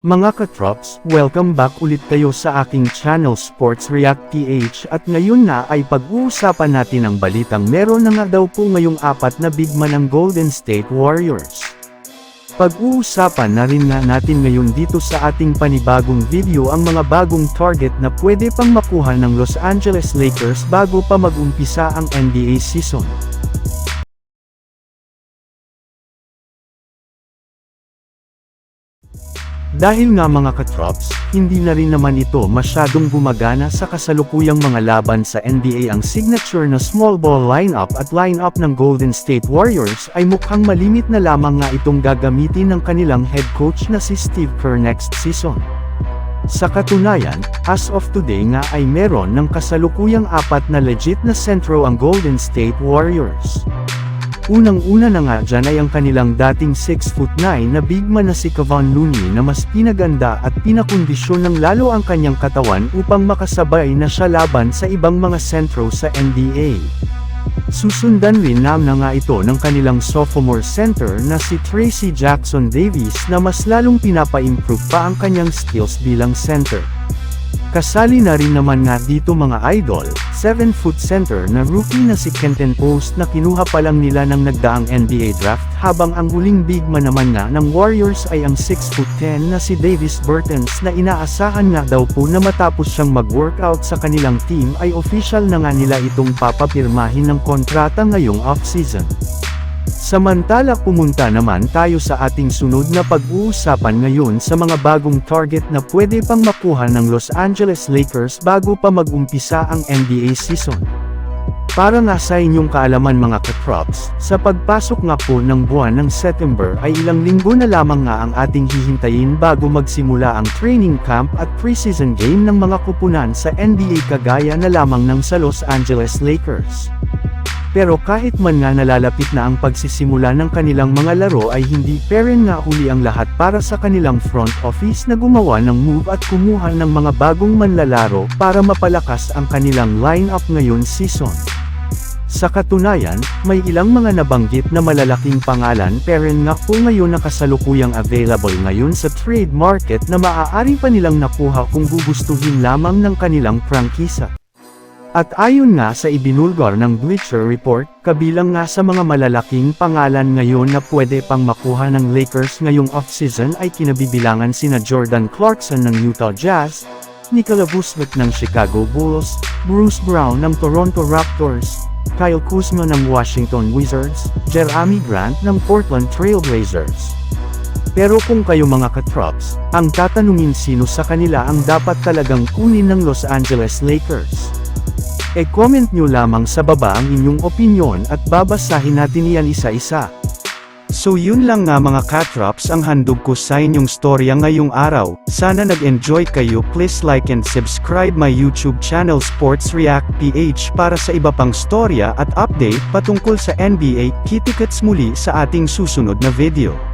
Mga katrops, welcome back ulit kayo sa aking channel Sports React PH at ngayon na ay pag-uusapan natin ang balitang meron na nga daw po ngayong apat na big man ng Golden State Warriors. Pag-uusapan na rin nga natin ngayon dito sa ating panibagong video ang mga bagong target na pwede pang makuha ng Los Angeles Lakers bago pa mag-umpisa ang NBA season. Dahil nga mga katrops, hindi na rin naman ito masyadong gumagana sa kasalukuyang mga laban sa NBA ang signature na small ball lineup at lineup ng Golden State Warriors ay mukhang malimit na lamang nga itong gagamitin ng kanilang head coach na si Steve Kerr next season. Sa katunayan, as of today nga ay meron ng kasalukuyang apat na legit na sentro ang Golden State Warriors. Unang-una na nga dyan ay ang kanilang dating 6'9 na big man na si Kevon Looney na mas pinaganda at pinakondisyon ng lalo ang kanyang katawan upang makasabay na siya laban sa ibang mga sentro sa NBA. Susundan rin nam na nga ito ng kanilang sophomore center na si Tracy Jackson Davis na mas lalong pinapa-improve pa ang kanyang skills bilang center. Kasali na rin naman nga dito mga idol, 7-foot center na rookie na si Kenton Post na kinuha pa lang nila ng nagdaang NBA draft habang ang huling big man naman nga ng Warriors ay ang 6'10 na si Davis Bertens na inaasahan nga daw po na matapos siyang mag-workout sa kanilang team ay official na nga nila itong papapirmahin ng kontrata ngayong off-season. Samantala pumunta naman tayo sa ating sunod na pag-uusapan ngayon sa mga bagong target na pwede pang makuha ng Los Angeles Lakers bago pa mag-umpisa ang NBA season. Para nga sa inyong kaalaman mga katrops, sa pagpasok nga po ng buwan ng September ay ilang linggo na lamang nga ang ating hihintayin bago magsimula ang training camp at preseason game ng mga kupunan sa NBA kagaya na lamang ng sa Los Angeles Lakers. Pero kahit man nga nalalapit na ang pagsisimula ng kanilang mga laro ay hindi peren nga huli ang lahat para sa kanilang front office na gumawa ng move at kumuha ng mga bagong manlalaro para mapalakas ang kanilang lineup ngayon season. Sa katunayan, may ilang mga nabanggit na malalaking pangalan peren nga po ngayon na kasalukuyang available ngayon sa trade market na maaari pa nilang nakuha kung gugustuhin lamang ng kanilang prangkisa. At ayon nga sa ibinulgar ng Bleacher Report, kabilang nga sa mga malalaking pangalan ngayon na pwede pang makuha ng Lakers ngayong offseason ay kinabibilangan sina Jordan Clarkson ng Utah Jazz, Nikola Vucevic ng Chicago Bulls, Bruce Brown ng Toronto Raptors, Kyle Kuzma ng Washington Wizards, Jeremy Grant ng Portland Trail Blazers. Pero kung kayo mga katrops, ang tatanungin sino sa kanila ang dapat talagang kunin ng Los Angeles Lakers. E-comment nyo lamang sa baba ang inyong opinyon at babasahin natin iyan isa-isa. So yun lang nga mga katrops ang handog ko sa inyong storya ngayong araw, sana nag-enjoy kayo please like and subscribe my YouTube channel Sports React PH para sa iba pang storya at update patungkol sa NBA, kitikets muli sa ating susunod na video.